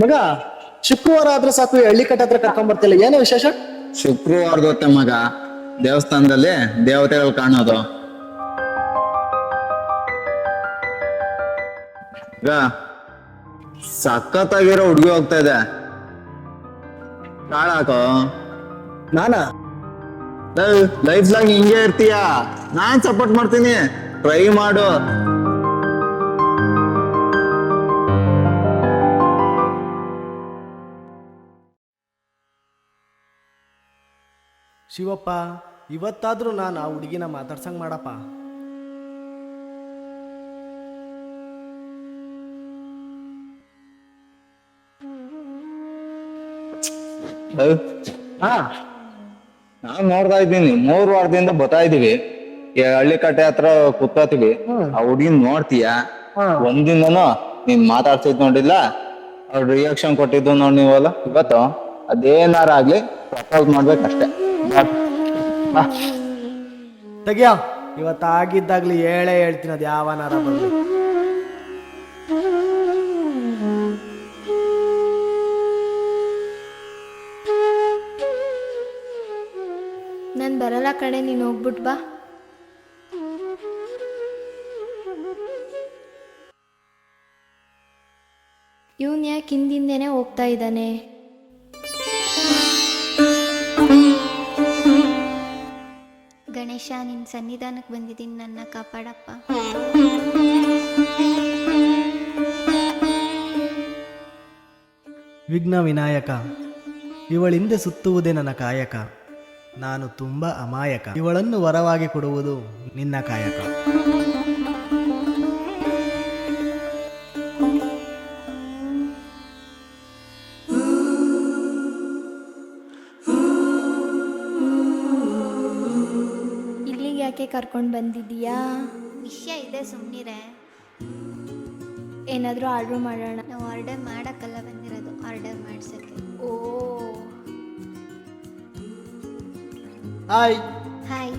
ಮಗ ಶುಕ್ರವಾರ ಆದ್ರೆ ಸಾಕು ಹಳ್ಳಿ ಕಟ್ಟ ಹತ್ರ ಕರ್ಕೊಂಡ್ ಬರ್ತಿಲ್ಲ. ಏನೋ ವಿಶೇಷ? ಶುಕ್ರವಾರದ ಹೊತ್ತೆ ಮಗ. ದೇವಸ್ಥಾನದಲ್ಲಿ ದೇವತೆಗಳು ಕಾಣೋದು. ಈಗ ಸಖತ್ತಾಗಿರೋ ಹುಡುಗಿ ಹೋಗ್ತಾ ಇದೆ. ಕಾಳಾಕೋ ನಾನಾ? ಲೈಫ್ ಲಾಂಗ್ ಹಿಂಗೆ ಇರ್ತೀಯ? ನಾನ್ ಸಪೋರ್ಟ್ ಮಾಡ್ತೀನಿ. ಟ್ರೈ ಮಾಡು. ಶಿವಪ್ಪ ಇವತ್ತಾದರೂ ನಾನು ಆ ಹುಡುಗಿನ ಮಾತಾಡ್ಸಂಗ್ ಮಾಡಪ್ಪ. ಹಾ. ನಾನ್ ನೋಡ್ತಾ ಇದ್ದೀನಿ. ಮೂರು ವಾರದಿಂದ ಬರ್ತಾ ಇದೀವಿ. ಈ ಹಳ್ಳಿ ಕಟ್ಟೆ ಹತ್ರ ಕೂತ್ಕೋತೀವಿ. ಆ ಹುಡುಗಿನ ನೋಡ್ತೀಯ? ಒಂದಿನನು ನೀನ್ ಮಾತಾಡ್ಸಿದ್ ನೋಡಿಲ್ಲ. ಅವ್ರ ರಿಯಾಕ್ಷನ್ ಕೊಟ್ಟಿದ್ದು ನೋಡಿ ನೀವಲ್ಲ? ಇವತ್ತು ಅದೇನಾರ ಆಗ್ಲಿ ಪ್ರಪೋಸ್ ಮಾಡ್ಬೇಕಷ್ಟೇ. ಬಾ. ಇವತ್ತು ತೆಗಿಯ ಇವತ್ತಾಗಿದ್ದಾಗ್ಲಿ ಹೇಳೇ ಹೇಳ್ತೀನಿ ಅದು ಯಾವನಾರ ಬರ್ಲಿ. ನಾನು ಬರಲ್ಲ ಕಡೆ ನೀನು ಹೋಗ್ಬಿಟ್ ಬಾ. ಇವನ್ ಯಾಕೆ ಹಿಂದಿಂದೇನೆ ಹೋಗ್ತಾ ಇದ್ದಾನೆ? ಗಣೇಶ ನಿನ್ನ ಸನ್ನಿಧಾನಕ್ಕೆ ಬಂದಿದ್ದೀನಿ ನನ್ನ ಕಾಪಾಡಪ್ಪ. ವಿಘ್ನ ವಿನಾಯಕ, ಇವಳಿಂದೆ ಸುತ್ತುವುದೇ ನನ್ನ ಕಾಯಕ. ನಾನು ತುಂಬಾ ಅಮಾಯಕ. ಇವಳನ್ನು ವರವಾಗಿ ಕೊಡುವುದು ನಿನ್ನ ಕಾಯಕ. ಯಾಕೆ ಕರ್ಕೊಂಡು ಬಂದಿದ್ದೀಯಾ? ವಿಷಯ ಇದೆ ಸುಮ್ಮನಿರೆ ಏನಾದರೂ ಆರ್ಡ್ರ್ ಮಾಡೋಣ. ನಾವು ಆರ್ಡರ್ ಮಾಡೋಕ್ಕಲ್ಲ ಬಂದಿರೋದು ಆರ್ಡರ್ ಮಾಡ್ಸಕ್ಕೆ. ಓ. Hi hi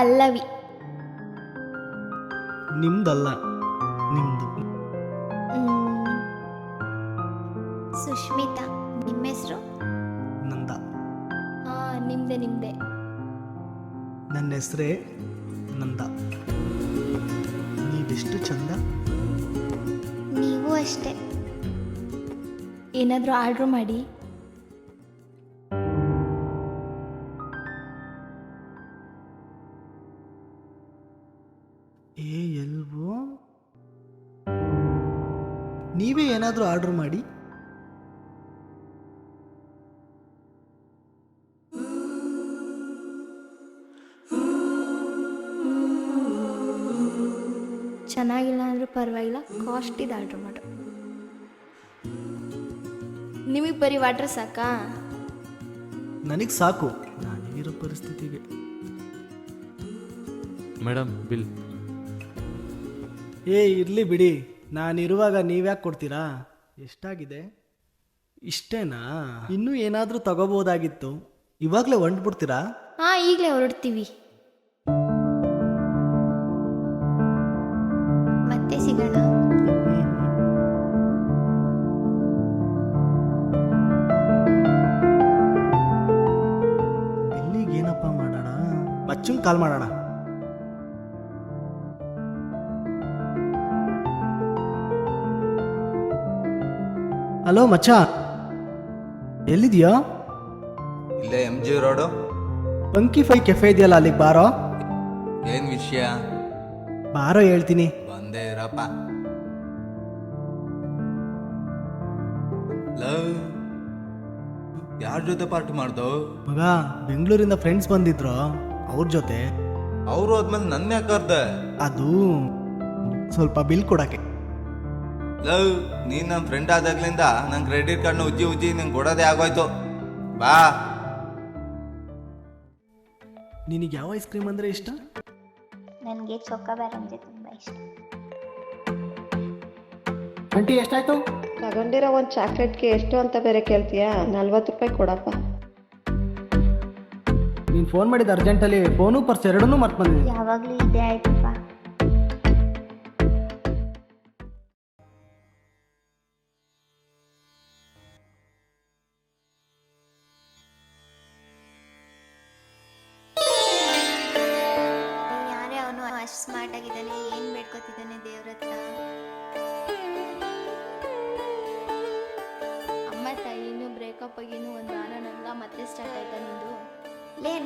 Pallavi. ನಿಮ್ದಲ್ಲ ನಿಮ್ದು. ಮ್, ಸುಷ್ಮಿತಾ ನಿಮ್ಮ ಹೆಸರು? ನಂದ. ಹಾ ನಿಮ್ದೆ ನಿಮ್ದೆ. ನನ್ನ ಹೆಸರೇ ನಂದ. ನೀವೆಷ್ಟು ಚಂದ? ನೀವು ಅಷ್ಟೇ. ಏನಾದರೂ ಆರ್ಡ್ರ್ ಮಾಡಿ. ಏನಾದರೂ ಆರ್ಡರ್ ಮಾಡಿ. ಚೆನ್ನಾಗಿಲ್ಲ ಅಂದ್ರೂ ಪರವಾಗಿಲ್ಲ ಕಾಸ್ಟ್ ಇದೆ ಆರ್ಡ್ರ್ ಮಾಡು. ನಿಮಗೆ ಬರೀ ವಾಟ್ರ್ ಸಾಕಾ? ನನಗೆ ಸಾಕು. ನಾನಿರೋ ಪರಿಸ್ಥಿತಿಗೆ. Madam bill. ಏ ಇರಲಿ ಬಿಡಿ. ನಾನಿರುವಾಗ ನೀವ್ಯಾಕೆ ಕೊಡ್ತೀರಾ? ಎಷ್ಟಾಗಿದೆ? ಇಷ್ಟೇನಾ? ಇನ್ನೂ ಏನಾದರೂ ತಗೋಬೋದಾಗಿತ್ತು. ಇವಾಗಲೇ ಹೊಂಟ್ಬಿಡ್ತೀರಾ? ಹಾ ಈಗಲೇ ಹೊರಡ್ತೀವಿ. ಮತ್ತೆ ಸಿಗೋಣ. ಬಿಲ್ಲಿಗೆ ಏನಪ್ಪ ಮಾಡೋಣ? ಮಚ್ಚಂಗೆ ಕಾಲ್ ಮಾಡೋಣ. ಹಲೋ ಮಚ್ಚ. ಎಲ್ಲಿದೆಯೋ? ಇಲ್ಲೇ M G road. Punky fi cafe ಇದೆಯಲ್ಲ ಅಲ್ಲಿಗೆ ಬಾರೋ? ಏನ್ ವಿಷಯ? ಬಾರೋ ಹೇಳ್ತೀನಿ. ಬಂದೇ ಇರಪ್ಪ. ಲವ್ ಯಾರ ಜೊತೆ ಪಾರ್ಟಿ ಮಾಡ್ದೋ? ಮಗ ಬೆಂಗಳೂರಿಂದ ಫ್ರೆಂಡ್ಸ್ ಬಂದಿದ್ರು. ಅವ್ರ ಜೊತೆ. ಅವರು ಹೋದ್ಮೇಲೆ ನನ್ನ ಯಾಕೆ ಕರ್ದೆ? ಅದು ಸ್ವಲ್ಪ ಬಿಲ್ ಕೊಡಕ್ಕೆ. ಲವ್ ನೀನ್ ನನ್ನ ಫ್ರೆಂಡ್ ಆದಾಗ್ಲಿಂದ ನನ್ನ ಕ್ರೆಡಿಟ್ ಕಾರ್ಡ್ನ ಉಜ್ಜಿ ಉಜ್ಜಿ ನಿಂಗೆ ಕೊಡೋದೇ ಆಗೋಯ್ತು. ಬಾ. ನಿನಗೆ ಯಾವ ಐಸ್ ಕ್ರೀಮ್ ಅಂದರೆ ಇಷ್ಟ? ನನಗೆ ಚೊಕ್ಕಬಾರ್ ಅಂದ್ರೆ ತುಂಬ ಇಷ್ಟ. ಆಂಟಿ ಎಷ್ಟಾಯ್ತು? ತಗೊಂಡಿರೋ ಒಂದು ಚಾಕ್ಲೇಟ್ಗೆ ಎಷ್ಟು ಅಂತ ಬೇರೆ ಕೇಳ್ತೀಯಾ? ನಲ್ವತ್ತು ರೂಪಾಯಿ ಕೊಡಪ್ಪ. ನೀನು ಫೋನ್ ಮಾಡಿದ ಅರ್ಜೆಂಟಲ್ಲಿ ಫೋನು ಪರ್ಸ್ ಎರಡನ್ನೂ ಮರ್ತು ಬಂದಿದ್ದೀನಿ ಯಾವಾಗಲೂ ಇದೆ ಆಯ್ತಪ್ಪ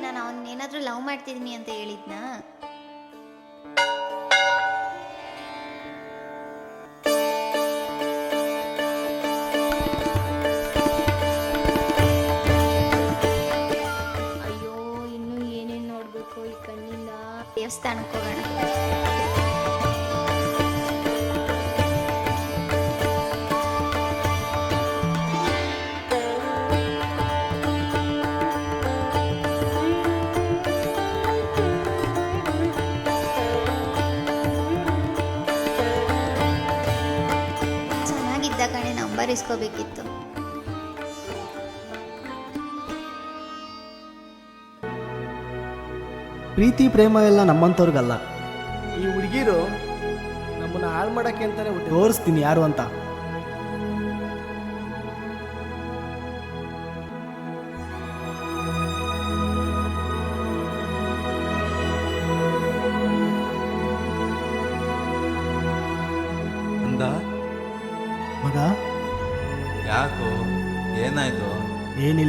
ನಾನು ಅವನ್ನ ಏನಾದರೂ ಲವ್ ಮಾಡ್ತಿದ್ದೀನಿ ಅಂತ ಹೇಳಿದ್ನಾ? ಕಣೆ ಪ್ರೀತಿ ಪ್ರೇಮ ಎಲ್ಲ ನಮ್ಮಂಥವ್ರಿಗಲ್ಲ. ಈ ಹುಡುಗಿರು ನಮ್ಮನ್ನ ಹಾಳು ಮಾಡಕ್ಕೆ ಅಂತಾನೆ ತೋರಿಸ್ತೀನಿ ಯಾರು ಅಂತ.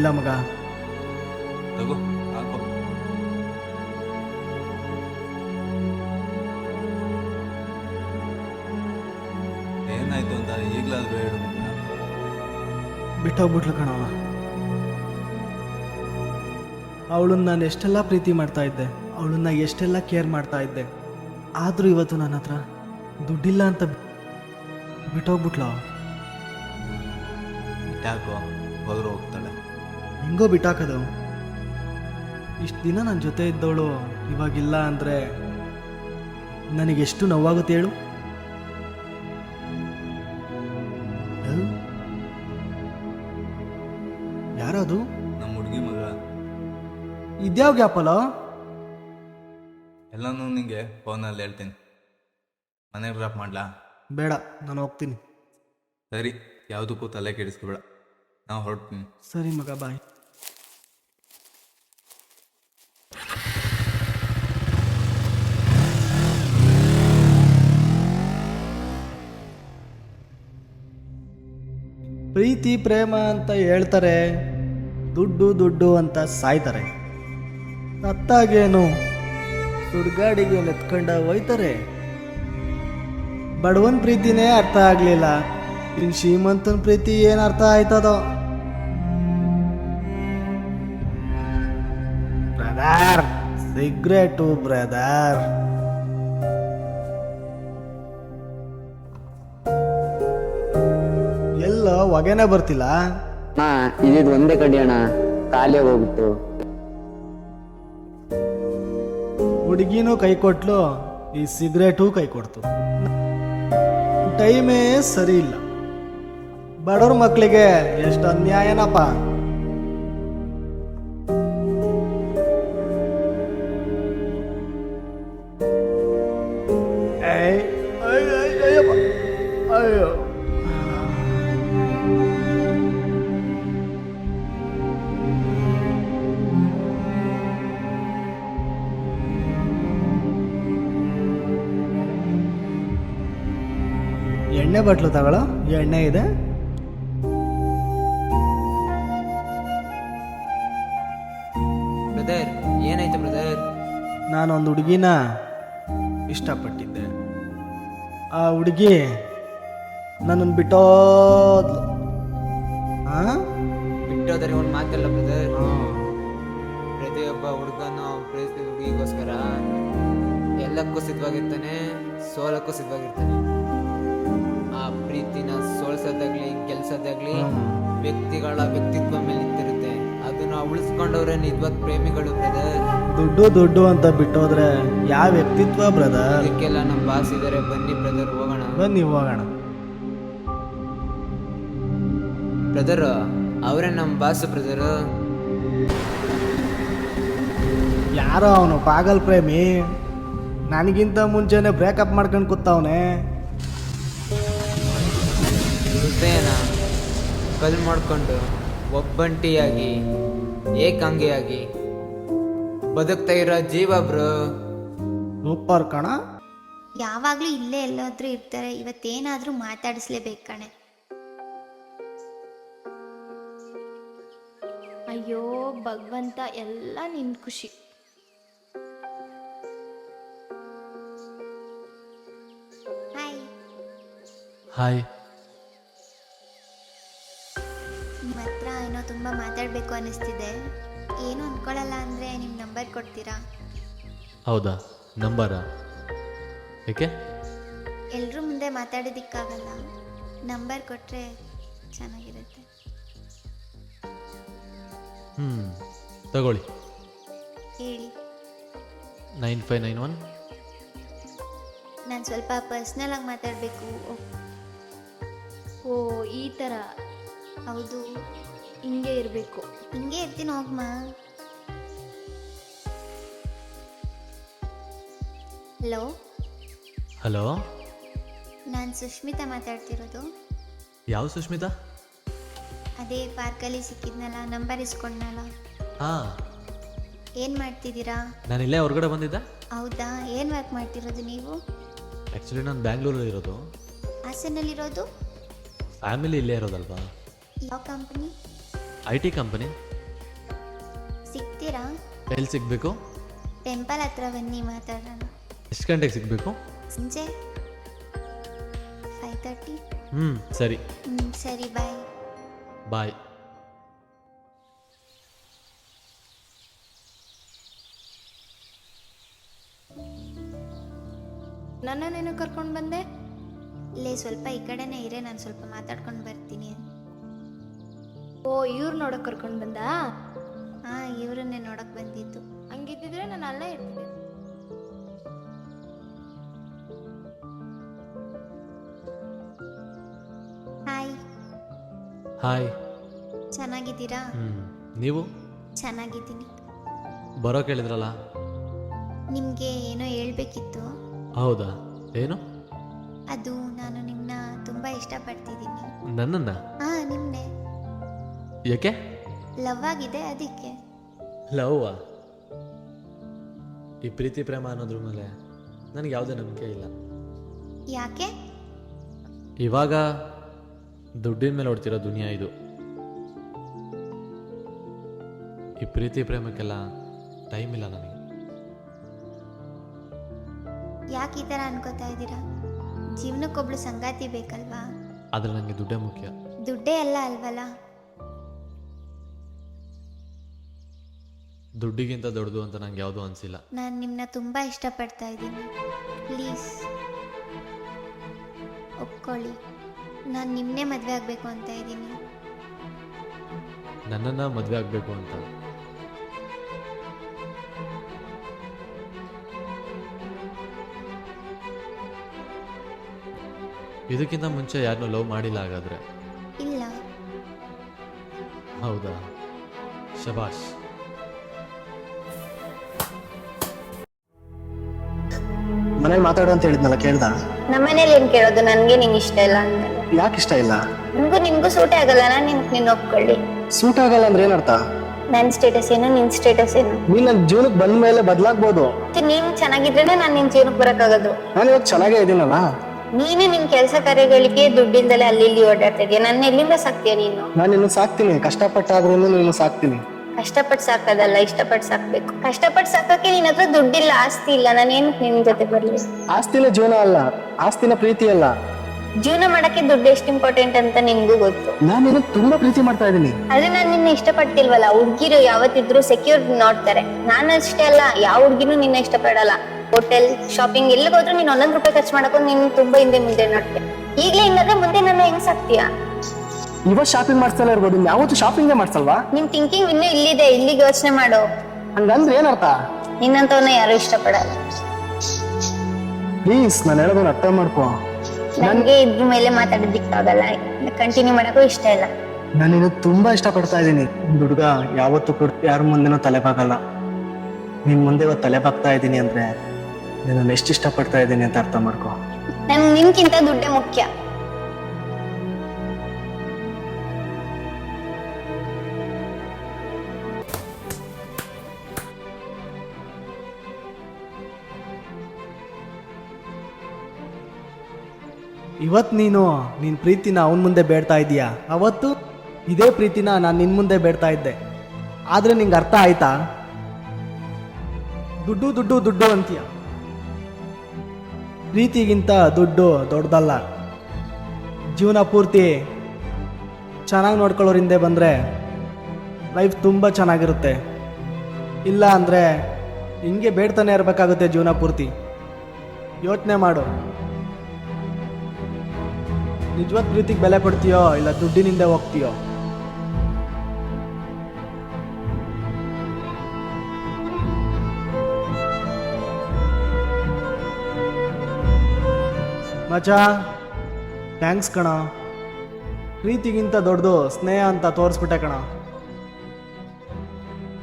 ಏನಿಲ್ಲ ಮಗ. ತಗೋ ಹಾಕೋ. ಏನಾಯ್ತು ಅಂತ ಈಗ್ಲಾದ್ರೂ ಹೇಳು ಮಗ. ಬಿಟ್ಟೋಗ್ಬಿಟ್ಲು ಕಣವ ಅವಳನ್ನ ನಾನು ಎಷ್ಟೆಲ್ಲ ಪ್ರೀತಿ ಮಾಡ್ತಾ ಇದ್ದೆ ಅವಳನ್ನ ಎಷ್ಟೆಲ್ಲ ಕೇರ್ ಮಾಡ್ತಾ ಇದ್ದೆ ಆದ್ರೂ ಇವತ್ತು ನನ್ನ ಹತ್ರ ದುಡ್ಡಿಲ್ಲ ಅಂತ ಬಿಟ್ಟೋಗ್ಬಿಟ್ಲು? ಯಾಕೋ ಹೋಗ್ತಾಳೆ. ಹೆಂಗೋ ಬಿಟ್ಟಾಕದು ಇಷ್ಟು ದಿನ ನನ್ನ ಜೊತೆ ಇದ್ದವಳು ಇವಾಗಿಲ್ಲ ಅಂದರೆ ನನಗೆಷ್ಟು ನೋವಾಗುತ್ತೆ ಹೇಳು? ಯಾರದು? ನಮ್ಮ ಹುಡುಗಿ ಮಗ. ಇದ್ಯಾವ ಗ್ಯಾಪಲ್ಲ ಎಲ್ಲನೂ ನಿಂಗೆ ಫೋನಲ್ಲಿ ಹೇಳ್ತೀನಿ. ಮನೆಗೆ ಡ್ರಾಪ್ ಮಾಡ್ಲಾ? ಬೇಡ ನಾನು ಹೋಗ್ತೀನಿ. ಸರಿ ಯಾವುದಕ್ಕೂ ತಲೆ ಕೆಡಿಸ್ಕೊಬೇಡ. ನಾವು ಹೊರಡ್ತೀನಿ. ಸರಿ ಮಗ ಬಾಯ್. ಪ್ರೀತಿ, ಪ್ರೇಮ ಅಂತ ಹೇಳ್ತಾರೆ, ದುಡ್ಡು ದುಡ್ಡು ಅಂತ ಸಾಯ್ತಾರೆ. ಸತ್ತಾಗೇನು ಸುಡ್ಗಾಡಿಗೆ ನೆತ್ಕೊಂಡ ಹೋಯ್ತಾರೆ. ಬಡವನ್ ಪ್ರೀತಿನೇ ಅರ್ಥ ಆಗ್ಲಿಲ್ಲ. ಇನ್ ಶ್ರೀಮಂತನ ಪ್ರೀತಿ ಏನು ಅರ್ಥ ಆಯ್ತದೋ? ಬ್ರದರ್ ಸಿಗ್ರೆಟು ಬ್ರದರ್ ಹೊಗೆನೆ ಬರ್ತಿಲ್ಲ. ಹಾ ಇದಿದ್ ಒಂದೇ ಕಡಿ ಅಣ್ಣ. ಖಾಲಿ ಹೋಗ್ಬಿಟ್ಟು. ಹುಡುಗಿನೂ ಕೈ ಕೊಟ್ಲು ಈ ಸಿಗರೇಟು ಕೈ ಕೊಡ್ತು. ಟೈಮೇ ಸರಿ ಇಲ್ಲ. ಬಡವ್ರ ಮಕ್ಕಳಿಗೆ ಎಷ್ಟು ಅನ್ಯಾಯನಪ್ಪ. ಎಣ್ಣೆ ಬಟ್ಲು ತಗೊಳ್ಳೋ ಎಣ್ಣೆ ಇದೆ. ಬ್ರದರ್ ಏನಾಯ್ತು ಬ್ರದರ್? ನಾನೊಂದು ಹುಡುಗಿನ ಇಷ್ಟಪಟ್ಟಿದ್ದೆ. ಆ ಹುಡುಗಿ ನನ್ನನ್ನು ಬಿಟ್ಟೋದ್ಲು? ಬಿಟ್ಟೋದರೆ ಒಂದು ಮಾತಲ್ಲ ಬ್ರದರ್? ಪ್ರತಿಯೊಬ್ಬ ಹುಡುಗನು ಪ್ರೇಸಿ ಹುಡುಗಿಗೋಸ್ಕರ ಎಲ್ಲಕ್ಕೂ ಸಿದ್ಧವಾಗಿರ್ತಾನೆ ಸೋಲಕ್ಕೂ ಸಿದ್ಧವಾಗಿರ್ತಾನೆ. ಪ್ರೀತಿನ ಸೋಲ್ಸೋದಾಗ್ಲಿ ಗೆಲ್ಸೋದಾಗ್ಲಿ ವ್ಯಕ್ತಿಗಳ ವ್ಯಕ್ತಿತ್ವ ಮೇಲೆ ನಿಂತಿರುತ್ತೆ. ಅದನ್ನ ಉಳಿಸ್ಕೊಂಡವ್ರೆ ನಿಜವಾದ ಪ್ರೇಮಿಗಳು ಬ್ರದರ್ ದುಡ್ಡು ದುಡ್ಡು ಅಂತ ಬಿಟ್ಟೋದ್ರೆ ಯಾವ ವ್ಯಕ್ತಿತ್ವ ಬ್ರದರ್ ಅದಕ್ಕೆಲ್ಲ ನಮ್ಮ ಬಾಸ್ ಇದಾರೆ. ಬನ್ನಿ ಬ್ರದರ್ ಹೋಗೋಣ. ಬನ್ನಿ ಹೋಗೋಣ. ಬ್ರದರ್ ಅವರೇ ನಮ್ಮ ಬಾಸ್ ಬ್ರದರ್ ಯಾರೋ ಅವನು ಪಾಗಲ್ ಪ್ರೇಮಿ. ನನಗಿಂತ ಮುಂಚೆನೆ ಬ್ರೇಕಪ್ ಮಾಡ್ಕೊಂಡು ಕೂತವನೆ. ಹೃದಯನ ಕಲ್ ಮಾಡಿಕೊಂಡು ಒಬ್ಬಂಟಿಯಾಗಿ ಏಕಾಂಗಿಯಾಗಿ ಬದುಕ್ತಾ ಇರೋ ಜೀವ ಬ್ರೋ. ಸೂಪರ್ ಕಣ. ಯಾವಾಗ್ಲೂ ಇಲ್ಲೇ ಎಲ್ಲಾದ್ರೂ ಇರ್ತಾರೆ ಇವತ್ತೇನಾದ್ರೂ ಮಾತಾಡಿಸ್ಲೇಬೇಕು ಕಣೆ. ಅಯ್ಯೋ ಭಗವಂತ ಎಲ್ಲ ನಿನ್ ಖುಷಿ. ಹಾಯ್ ನಿಮ್ಮ ಹತ್ರ ಏನೋ ತುಂಬ ಮಾತಾಡಬೇಕು ಅನ್ನಿಸ್ತಿದೆ. ಏನು ಅನ್ಕೊಳ್ಳಲ್ಲ ಅಂದರೆ ನಿಮ್ಮ ನಂಬರ್ ಕೊಡ್ತೀರಾ? ಹೌದಾ? ನಂಬರಾ? ಏಕೆ? ಎಲ್ಲರೂ ಮುಂದೆ ಮಾತಾಡೋದಿಕ್ಕಾಗಲ್ಲ. ನಂಬರ್ ಕೊಟ್ಟರೆ ಚೆನ್ನಾಗಿರುತ್ತೆ. ಹ್ಞೂ ತಗೊಳ್ಳಿ. ಹೇಳಿ. Nine five nine one. ನಾನು ಸ್ವಲ್ಪ ಪರ್ಸ್ನಲ್ ಆಗಿ ಮಾತಾಡಬೇಕು. ಓ ಈ ಥರ ಹೌದು. ಹಿಂಗೆ ಇರಬೇಕು. ಹಿಂಗೆ ಇರ್ತೀನಿ ಹೋಗಮ್ಮ ಹಲೋ? ಹಲೋ? ನಾನು ಸುಷ್ಮಿತಾ ಮಾತಾಡ್ತಿರೋದು. ಯಾವ ಸುಷ್ಮಿತಾ ಅದೇ ಪಾರ್ಕಲ್ಲಿ ಸಿಕ್ಕಿದ್ನಲ್ಲ ನಂಬರ್ ಇಸ್ಕೊಂಡ್ನಲ್ಲ. ಹಾಂ. ಏನು ಮಾಡ್ತಿದ್ದೀರಾ? ನಾನು ಇಲ್ಲೇ ಹೊರಗಡೆ ಬಂದಿದ್ದೆ. ಹೌದಾ? ಏನು ವರ್ಕ್ ಮಾಡ್ತಿರೋದು ನೀವು? ಆ್ಯಕ್ಚುಲಿ ನಾನು ಬ್ಯಾಂಗ್ಳೂರಲ್ಲಿ ಇರೋದು ಹಾಸನಲ್ಲಿರೋದು? ಫ್ಯಾಮಿಲಿ ಇಲ್ಲೇ ಇರೋದಲ್ವಾ? ಯಾವ ಕಂಪನಿ? I T company. ಸಿಗ್ತೀರಾ? ಎಲ್ಲಿ ಸಿಗಬೇಕು? ಟೆಂಪಲ್ ಹತ್ರ ಬನ್ನಿ ಮಾತಾಡೋಣ. ಎಷ್ಟು ಗಂಟೆಗೆ ಸಿಗಬೇಕು? ಸಂಜೆ? ಫೈವ್ ತರ್ಟಿ ಹ್ಞೂ ಸರಿ. ಹ್ಞೂ ಸರಿ ಬಾಯ್ ಬಾಯ್ ನನ್ನನ್ನೇನು ಕರ್ಕೊಂಡು ಬಂದೆ? ಇಲ್ಲೇ ಸ್ವಲ್ಪ ಈ ಕಡೆನೇ ಇರೇ ನಾನು ಸ್ವಲ್ಪ ಮಾತಾಡ್ಕೊಂಡು ಬರ್ತೀನಿ ಓ ಇವ್ರು ನೋಡಕ್ ಕರ್ಕೊಂಡು ಬಂದ? ಹಾ ಇವರನ್ನೇ ನೋಡಕ್ ಬಂದಿತ್ತು ಹಂಗಿದ್ದಿದ್ರೆ ನಾನು ಅಲ್ಲೇ ಇರ್ತಿದ್ದೆ ಹಾಯ್. ಹಾಯ್. ಚೆನ್ನಾಗಿದ್ದೀರಾ? ನೀವು? ಚೆನ್ನಾಗಿದ್ದೀನಿ. ಬರೋ ಕೇಳಿದ್ರಲ್ಲ? ನಿಮಗೆ ಏನೋ ಹೇಳ್ಬೇಕಿತ್ತು. ಹೌದಾ? ಏನು? ಅದು ನಾನು ನಿಮ್ಮನ್ನ ತುಂಬ ಇಷ್ಟಪಡ್ತಿದ್ದೀನಿ. ನನ್ನನ್ನ? ಹಾಂ ನಿಮ್ಮನ್ನೇ ಯಾಕೆ? ಲವ್ ಆಗಿದೆ ಅದಕ್ಕೆ. ಲವ್ ಈ ಪ್ರೀತಿ ಪ್ರೇಮ ಅನ್ನೋದ್ರ ಮೇಲೆ ನನಗೆ ಯಾವುದೇ ನಂಬಿಕೆ ಇಲ್ಲ. ಯಾಕೆ? ಇವಾಗ ದುಡ್ಡಿನ ಮೇಲೆ ಓಡ್ತಿರೋ ದುನಿಯಾ ಇದು. ಈ ಪ್ರೀತಿ ಪ್ರೇಮಕ್ಕೆಲ್ಲ ಟೈಮ್ ಇಲ್ಲ ನನಗೆ. ಯಾಕೆ ಈ ಥರ ಅನ್ಕೋತಾ ಇದ್ದೀರಾ? ಜೀವನಕ್ಕೊಬ್ಳು ಸಂಗಾತಿ ಬೇಕಲ್ವಾ? ಆದ್ರೆ ನನಗೆ ದುಡ್ಡೇ ಮುಖ್ಯ. ದುಡ್ಡೇ ಅಲ್ಲ ಅಲ್ವಲ್ಲ? ದುಡ್ಡಿಗಿಂತ ದೊಡ್ಡದು ಅಂತ ನಂಗೆ ಯಾವುದು ಅನಿಸಿಲ್ಲ. ನಾನು ನಿಮ್ಮನ್ನ ತುಂಬ ಇಷ್ಟಪಡ್ತಾ ಇದ್ದೀನಿ. ಪ್ಲೀಸ್ ಒಪ್ಕೊಳ್ಳಿ. ನಾನು ನಿಮ್ಮನ್ನೇ ಮದುವೆ ಆಗಬೇಕು ಅಂತ ಇದ್ದೀನಿ. ನನ್ನನ್ನು ಮದುವೆ ಆಗಬೇಕು ಅಂತ. ಇದಕ್ಕಿಂತ ಮುಂಚೆ ಯಾರನ್ನೂ ಲವ್ ಮಾಡಿಲ್ಲ ಹಾಗಾದ್ರೆ? ಇಲ್ಲ. ಹೌದಾ? ಶಬಾಷ್ ಮನೇಲಿ ಮಾತಾಡು ಅಂತ ಹೇಳಿದ್ನಲ್ಲ ಕೇಳ್ದ? ನಮ್ಮನೇಲಿ ಏನ್ ಕೇಳೋದು? ನನ್ಗೆ ನಿಂಗ್ ಇಷ್ಟ ಇಲ್ಲ ಅಂತ. ಯಾಕೆ ಇಷ್ಟ ಇಲ್ಲ? ನಿಮ್ಗೂ ನಿಮ್ಗೂ ಸೂಟ್ ಆಗಲ್ಲ. ನಾನು ಒಪ್ಕೊಳ್ಳಿ. ಸೂಟ್ ಆಗಲ್ಲ ಅಂದ್ರೆ ಏನರ್ಥ? ನನ್ ಸ್ಟೇಟಸ್ ಏನು ನಿನ್ ಸ್ಟೇಟಸ್ ಏನು? ನೀನ್ ನನ್ ಜೀವನಕ್ಕೆ ಬಂದ ಮೇಲೆ ಬದಲಾಗ್ಬೋದು. ಮತ್ತೆ ನೀನ್ ಚೆನ್ನಾಗಿದ್ರೇನೆ ನಾನ್ ನಿನ್ ಜೀವನಕ್ಕೆ ಬರಕ್ಕಾಗೋದು. ನಾನು ಇವಾಗ ಚೆನ್ನಾಗೇ ಇದ್ದೀನಲ್ಲ? ನೀನೇ ನಿನ್ ಕೆಲಸ ಕಾರ್ಯಗಳಿಗೆ ದುಡ್ಡಿಂದಲೇ ಅಲ್ಲಿ ಇಲ್ಲಿ ಓಡಾಡ್ತಾ ಇದೀಯ. ನನ್ನ ಎಲ್ಲಿಂದ ಸಾಕ್ತೀಯ ನೀನು? ನಾನು ನಿನ್ನ ಸಾಕ್ತೀನಿ. ಕಷ್ಟಪಟ್ಟಾದ್ರೂ ನಿನ್ನ ಸಾಕ್ತೀನಿ. ಕಷ್ಟಪಟ್ಟು ಸಾಕದಲ್ಲ ಇಷ್ಟಪಟ್ಟು ಸಾಕ್ಬೇಕು. ಕಷ್ಟಪಟ್ಟು ಸಾಕಕ್ಕೆ ನಿನ್ನ ಹತ್ರ ದುಡ್ಡಿಲ್ಲ ಆಸ್ತಿ ಇಲ್ಲ ನಾನು ಏನಕ್ಕೆ ನಿನ್ ಜೊತೆ ಬರ್ಲಿ? ಆಸ್ತಿನ ಜೀವನ ಅಲ್ಲ. ಆಸ್ತಿನ ಪ್ರೀತಿ ಅಲ್ಲ. ಜೀವನ ಮಾಡಕ್ಕೆ ದುಡ್ಡು ಎಷ್ಟು ಇಂಪಾರ್ಟೆಂಟ್ ಅಂತ ನಿನ್ಗೂ ಗೊತ್ತು. ನಾನು ನಿನ್ನ ತುಂಬಾ ಪ್ರೀತಿ ಮಾಡ್ತಾ ಇದ್ದೀನಿ. ಆದ್ರೆ ನಾನು ನಿನ್ನ ಇಷ್ಟಪಡ್ತಿಲ್ವಲ್ಲ ಹುಡ್ಗಿರು ಯಾವತ್ತಿದ್ರು ಸೆಕ್ಯೂರ್ ನೋಡ್ತಾರೆ. ನಾನು ಅಷ್ಟೇ ಅಲ್ಲ ಯಾವ ಹುಡ್ಗಿನೂ ನಿನ್ನ ಇಷ್ಟಪಡಲ್ಲ. ಹೋಟೆಲ್ ಶಾಪಿಂಗ್ ಎಲ್ಲಿಗೆ ಹೋದ್ರು ನೀನ್ ಒಂದೊಂದ್ ರೂಪಾಯಿ ಖರ್ಚು ಮಾಡಕ್ಕೂ ನೀನ್ ತುಂಬಾ ಹಿಂದೆ ಮುಂದೆ ನೋಡ್ತೀನಿ ಈಗಲೇ ಇನ್ನಾದ್ರೆ ಮುಂದೆ ನನ್ನ ಹೆಂಗ್ ಸಾಕ್ತೀಯಾ? ಇವತ್ತು ಶಾಪಿಂಗ್ ಮಾಡ್ಸಲ್ಲ ಇರ್ಬೋದು ಯಾವತ್ತು ಶಾಪಿಂಗೇ ಮಾಡ್ಸಲ್ವಾ? ನಿನ್ ಥಿಂಕಿಂಗ್ ಇನ್ನೂ ಇಲ್ಲಿದೆ ಇಲ್ಲಿಗೆ ಯೋಚನೆ ಮಾಡು. ಹಂಗಂದ್ರೆ ಏನರ್ಥ? ನಿನ್ನಂತವನ್ನ ಯಾರು ಇಷ್ಟಪಡಲ್ಲ. ಪ್ಲೀಸ್ ನಾನು ಹೇಳೋದನ್ನ ಅರ್ಥ ಮಾಡ್ಕೋ. ನನ್ಗೆ ಇದ್ರ ಮೇಲೆ ಮಾತಾಡೋದಿಕ್ಕಾಗಲ್ಲ. ಕಂಟಿನ್ಯೂ ಮಾಡಕ್ಕೂ ಇಷ್ಟ ಇಲ್ಲ. ನಾನು ನಿನ್ನ ತುಂಬಾ ಇಷ್ಟಪಡ್ತಾ ಇದ್ದೀನಿ. ಹುಡುಗ ಯಾವತ್ತೂ ಕೂಡ ಯಾರ ಮುಂದೆನೂ ತಲೆ ಬಾಗಲ್ಲ ನಿನ್ ಮುಂದೆ ಇವತ್ತು ತಲೆ ಬಾಗ್ತಾ ಇದ್ದೀನಿ ಅಂದ್ರೆ ನಾನು ಎಷ್ಟು ಇಷ್ಟಪಡ್ತಾ ಇದ್ದೀನಿ ಅಂತ ಅರ್ಥ ಮಾಡ್ಕೋ. ನನ್ಗೆ ನಿನ್ಕಿಂತ ದುಡ್ಡೇ ಮುಖ್ಯ. ಇವತ್ತು ನೀನು ನಿನ್ನ ಪ್ರೀತಿನ ಅವನ ಮುಂದೆ ಬೇಡ್ತಾ ಇದೀಯಾ? ಅವತ್ತು ಇದೇ ಪ್ರೀತಿನ ನಾನು ನಿನ್ನ ಮುಂದೆ ಬೇಡ್ತಾ ಇದ್ದೆ. ಆದರೆ ನಿಂಗೆ ಅರ್ಥ ಆಯ್ತಾ? ದುಡ್ಡು ದುಡ್ಡು ದುಡ್ಡು ಅಂತೀಯ? ಪ್ರೀತಿಗಿಂತ ದುಡ್ಡು ದೊಡ್ಡದಲ್ಲ. ಜೀವನ ಪೂರ್ತಿ ಚೆನ್ನಾಗಿ ನೋಡ್ಕೊಳ್ಳೋರ್ ಹಿಂದೆ ಬಂದರೆ ಲೈಫ್ ತುಂಬ ಚೆನ್ನಾಗಿರುತ್ತೆ. ಇಲ್ಲ ಅಂದರೆ ಹಿಂಗೆ ಬೇಡ್ತಾನೆ ಇರಬೇಕಾಗುತ್ತೆ ಜೀವನ ಪೂರ್ತಿ. ಯೋಚನೆ ಮಾಡು. ನಿಜವಾದ ಪ್ರೀತಿಗೆ ಬೆಲೆ ಕೊಡ್ತೀಯೋ ಇಲ್ಲ ದುಡ್ಡಿನಿಂದ ಹೋಗ್ತೀಯೋ? ಮಚಾ, ಥ್ಯಾಂಕ್ಸ್ ಕಣ. ಪ್ರೀತಿಗಿಂತ ದೊಡ್ಡದು ಸ್ನೇಹ ಅಂತ ತೋರಿಸ್ಬಿಟ್ಟೆ ಕಣ.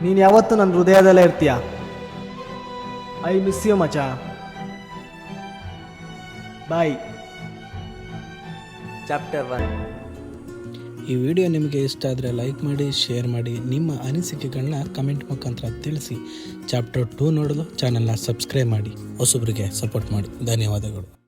ನೀನು ಯಾವತ್ತೂ ನನ್ನ ಹೃದಯದಲ್ಲೇ ಇರ್ತೀಯ? ಐ ಮಿಸ್ ಯು ಮಚಾ. ಬಾಯ್. ಚಾಪ್ಟರ್ ಒನ್ ಈ ವಿಡಿಯೋ ನಿಮಗೆ ಇಷ್ಟ ಆದರೆ ಲೈಕ್ ಮಾಡಿ ಶೇರ್ ಮಾಡಿ, ನಿಮ್ಮ ಅನಿಸಿಕೆಗಳನ್ನ ಕಮೆಂಟ್ ಮುಖಾಂತರ ತಿಳಿಸಿ. ಚಾಪ್ಟರ್ ಟೂ ನೋಡಲು ಚಾನಲ್ನ ಸಬ್ಸ್ಕ್ರೈಬ್ ಮಾಡಿ. ಹೊಸಬ್ರಿಗೆ ಸಪೋರ್ಟ್ ಮಾಡಿ. ಧನ್ಯವಾದಗಳು.